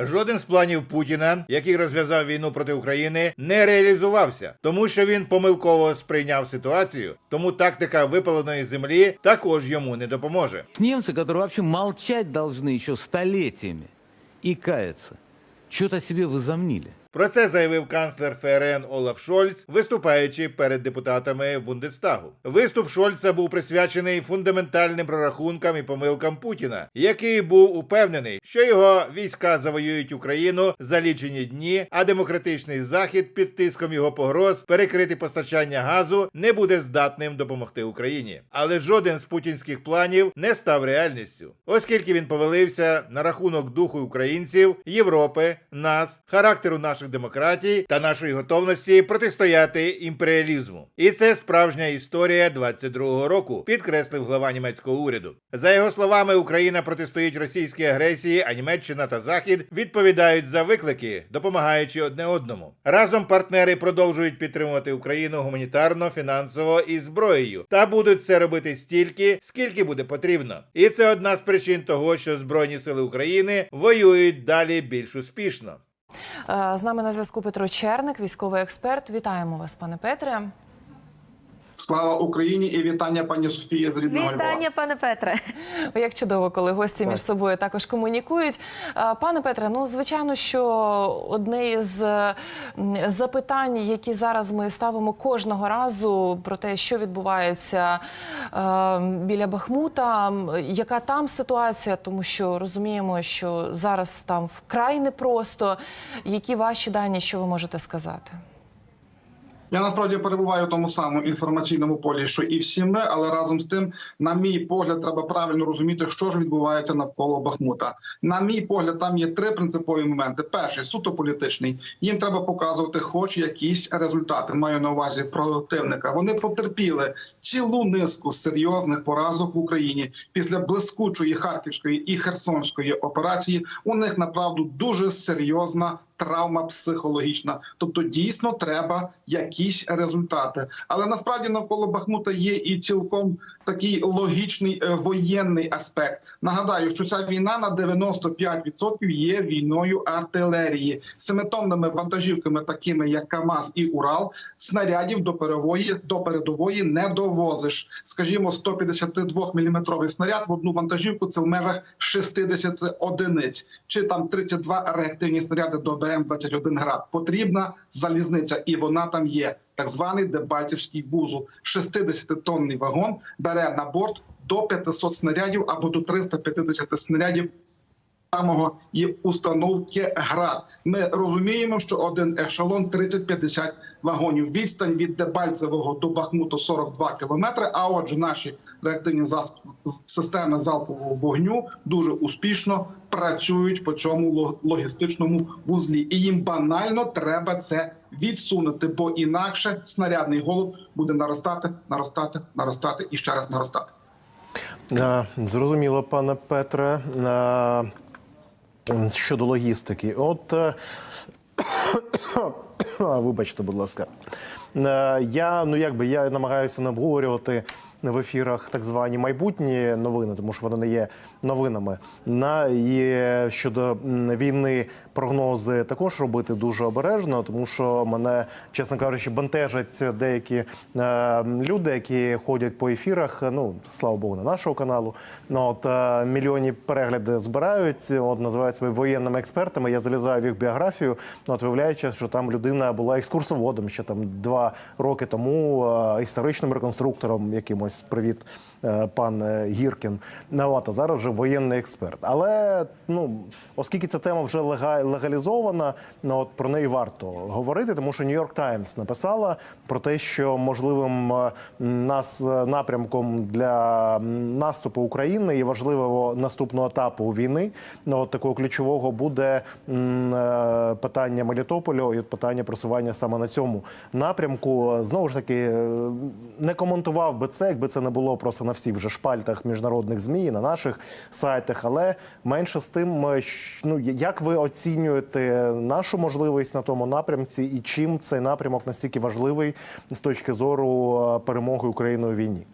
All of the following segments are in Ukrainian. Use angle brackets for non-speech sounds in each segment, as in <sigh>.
Жоден з планів Путіна, який розв'язав війну проти України, не реалізувався, тому що він помилково сприйняв ситуацію. Тому тактика випаленої землі також йому не допоможе. Немцы, которые вообще молчать должны еще столетиями и каяться, что-то себе возомнили. Про це заявив канцлер ФРН Олаф Шольц, виступаючи перед депутатами Бундестагу. Виступ Шольца був присвячений фундаментальним прорахункам і помилкам Путіна, який був упевнений, що його війська завоюють Україну за лічені дні, а демократичний захід під тиском його погроз перекрити постачання газу не буде здатним допомогти Україні. Але жоден з путінських планів не став реальністю, оскільки він повелився на рахунок духу українців, Європи, нас, характеру наших демократій та нашої готовності протистояти імперіалізму. І це справжня історія 22-го року, підкреслив глава німецького уряду. За його словами, Україна протистоїть російській агресії, а Німеччина та Захід відповідають за виклики, допомагаючи одне одному. Разом партнери продовжують підтримувати Україну гуманітарно, фінансово і зброєю, та будуть це робити стільки, скільки буде потрібно. І це одна з причин того, що Збройні сили України воюють далі більш успішно. Е, З нами на зв'язку Петро Черник, військовий експерт. Вітаємо вас, пане Петре. Слава Україні і вітання пані Софії з рідного Львова. Вітання, пане Петре. О, Як чудово, коли гості між собою також комунікують. Пане Петре, ну звичайно, що одне із запитань, які зараз ми ставимо кожного разу про те, що відбувається біля Бахмута, яка там ситуація, тому що розуміємо, що зараз там вкрай непросто. Які ваші дані, що ви можете сказати? Я насправді перебуваю в тому самому інформаційному полі, що і всі ми, але разом з тим, на мій погляд, треба правильно розуміти, що ж відбувається навколо Бахмута. На мій погляд, там є три принципові моменти. Перший суто політичний. Їм треба показувати, хоч якісь результати. Маю на увазі противника. Вони потерпіли цілу низку серйозних поразок в Україні після блискучої харківської і херсонської операції. У них направду дуже серйозна травма психологічна. Тобто, дійсно треба якісь результати. Але насправді навколо Бахмута є і цілком такий логічний е, воєнний аспект. Нагадаю, що ця війна на 95% є війною артилерії семитонними вантажівками, такими як КАМАЗ і Урал, снарядів до передової до передової не довозиш. Скажімо, 152 мм снаряд в одну вантажівку це в межах 60 одиниць, чи там 32 реактивні снаряди до БМ-21 град. Потрібна залізниця, і вона там є. Так званий Дебальтівський вузол. 60-тонний вагон бере на борт до 500 снарядів або до 350 снарядів самого і установки ГРАД. Ми розуміємо, що один ешелон 30-50 вагонів. Відстань від Дебальцевого до Бахмуту 42 кілометри. А отже, наші реактивні системи залпового вогню дуже успішно працюють по цьому лог- логістичному вузлі, і їм банально треба це відсунути, бо інакше снарядний голод буде наростати, наростати, наростати і ще раз наростати. Е, Зрозуміло, пане Петре. Е, Щодо логістики, от е, <coughs> вибачте, будь ласка, Е, я ну якби я намагаюся не обговорювати в ефірах так звані майбутні новини, тому що вони не є новинами. На і щодо війни прогнози також робити дуже обережно, тому що мене, чесно кажучи, бентежать деякі е, люди, які ходять по ефірах. Ну слава Богу, на нашого каналу. Ну от е, мільйонні перегляди збирають. От називають себе воєнними експертами. Я залізаю в їх біографію. Ну от виявляється, що там людина була екскурсоводом ще там два роки тому, е, історичним реконструктором якимось. Привіт, е, пан е, Гіркін. Ну, от, а зараз вже воєнний експерт. Але ну оскільки ця тема вже лега- легалізована, ну от про неї варто говорити, тому що Нью-Йорк Таймс написала про те, що можливим е, нас е, напрямком для наступу України і важливого наступного етапу війни, ну от такого ключового буде е, питання Мелітополю і питання просування саме на цьому напрямку. Знову ж таки, не коментував би це, якби це не було просто на всіх вже шпальтах міжнародних змі, на наших сайтах. Але менше з тим, е, ну як ви оцінюєте нашу можливість на тому напрямці, і чим цей напрямок настільки важливий з точки зору е, перемоги України у війні?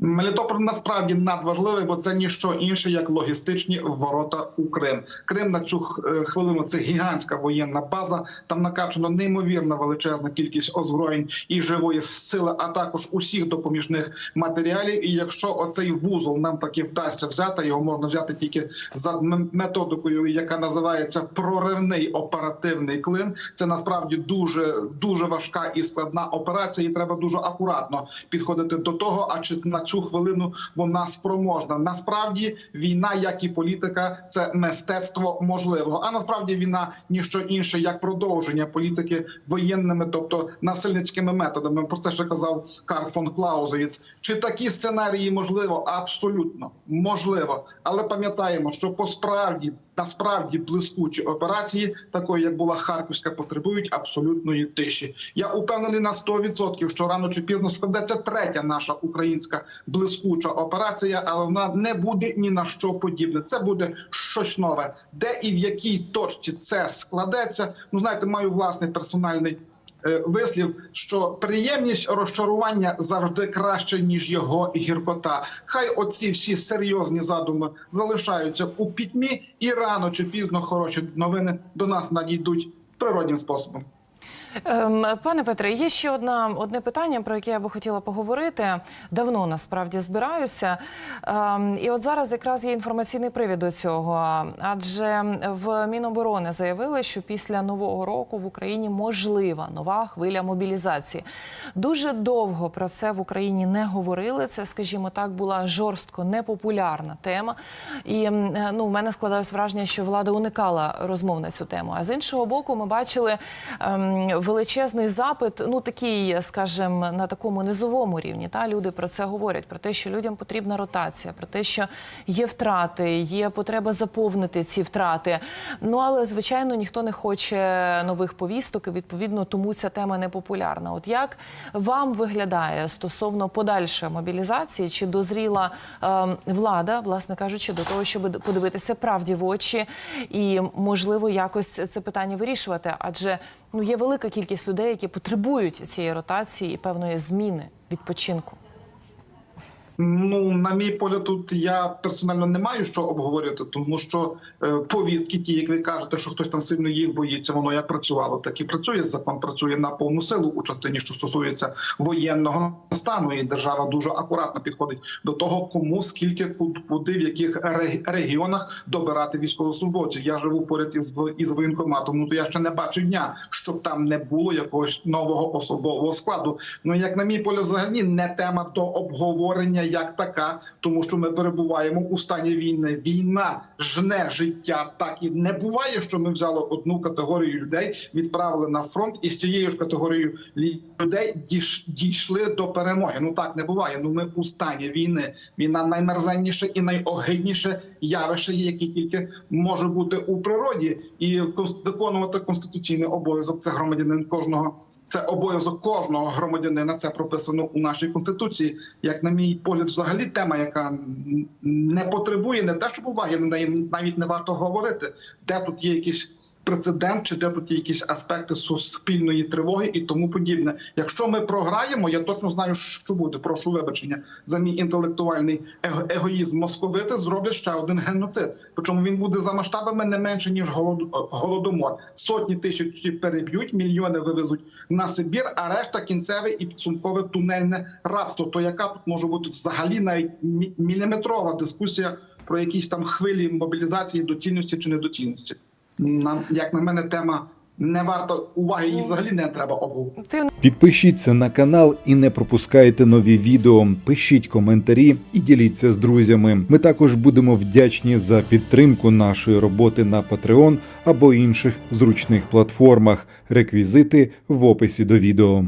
Мелітополь насправді надважливий, бо це ніщо інше, як логістичні ворота у Крим. Крим на цю е, хвилину це гігантська воєнна база. Там накачано неймовірна величезна кількість озброєнь і живої сили, а також усіх допоміжних матеріалів. І якщо оцей вузол нам таки вдасться взяти, його можна взяти тільки за методикою, яка називається проривний оперативний клин. Це насправді дуже дуже важка і складна операція. І треба дуже акуратно підходити до того, а чи на цю хвилину вона спроможна. Насправді війна, як і політика, це мистецтво можливого. А насправді війна ніщо інше, як продовження політики воєнними, тобто насильницькими методами. Про це ще казав Карл фон Клаузевіц. Чи такі сценарії можливо? Абсолютно можливо, але пам'ятаємо, що по справді насправді блискучі операції, такої як була Харківська, потребують абсолютної тиші. Я упевнений на 100%, що рано чи пізно складеться третя наша українська блискуча операція, але вона не буде ні на що подібне. Це буде щось нове, де і в якій точці це складеться. Ну знаєте, маю власний персональний. Е, Вислів, що приємність розчарування завжди краще ніж його гіркота. Хай оці всі серйозні задуми залишаються у пітьмі, і рано чи пізно хороші новини до нас надійдуть природнім способом. Ем, Пане Петре, є ще одна одне питання, про яке я би хотіла поговорити. Давно насправді збираюся. Ем, І от зараз якраз є інформаційний привід до цього. Адже в Міноборони заявили, що після нового року в Україні можлива нова хвиля мобілізації. Дуже довго про це в Україні не говорили. Це, скажімо так, була жорстко непопулярна тема. І е, ну, в мене складалось враження, що влада уникала розмов на цю тему. А з іншого боку, ми бачили ем, величезний запит, ну такий, скажімо, на такому низовому рівні. Та люди про це говорять: про те, що людям потрібна ротація, про те, що є втрати, є потреба заповнити ці втрати. Ну але звичайно ніхто не хоче нових повісток. і Відповідно, тому ця тема не популярна. От як вам виглядає стосовно подальшої мобілізації, чи дозріла ем, влада, власне кажучи, до того, щоб подивитися правді в очі і можливо якось це питання вирішувати? Адже ну є велика кількість людей, які потребують цієї ротації і певної зміни відпочинку. Ну, на мій погляд, тут я персонально не маю що обговорювати, тому що е, повістки, ті, як ви кажете, що хтось там сильно їх боїться, воно як працювало, так і працює. Закон працює на повну силу у частині, що стосується воєнного стану, і держава дуже акуратно підходить до того, кому скільки ку- куди в яких регіонах добирати військовослужбовців. Я живу поряд із із воєнкоматом. Ну то я ще не бачу дня, щоб там не було якогось нового особового складу. Ну як на мій погляд, взагалі не тема до обговорення як така, тому що ми перебуваємо у стані війни. Війна жне життя. Так і не буває, що ми взяли одну категорію людей, відправили на фронт, і з цією ж категорією людей дійш- дійшли до перемоги. Ну так не буває. Ну ми у стані війни. Війна наймерзенніше і найогидніше явище, яке тільки може бути у природі, і кон- виконувати конституційний обов'язок це громадянин кожного. Це обов'язок кожного громадянина. Це прописано у нашій конституції. Як на мій погляд, взагалі тема, яка не потребує не те, щоб уваги на неї навіть не варто говорити, де тут є якісь прецедент, чи де тут є якісь аспекти суспільної тривоги і тому подібне. Якщо ми програємо, я точно знаю, що буде. Прошу вибачення за мій інтелектуальний его- егоїзм. Московити зроблять ще один геноцид. Причому він буде за масштабами не менше ніж голод- голодомор. Сотні тисяч переб'ють, мільйони вивезуть на Сибір, а решта кінцеве і підсумкове тунельне рабство. То яка тут може бути взагалі навіть міліметрова дискусія про якісь там хвилі мобілізації, доцільності чи недоцільності? Нам, як на мене, тема не варта уваги, її взагалі не треба обговорювати. Підпишіться на канал і не пропускайте нові відео. Пишіть коментарі і діліться з друзями. Ми також будемо вдячні за підтримку нашої роботи на Patreon або інших зручних платформах. Реквізити в описі до відео.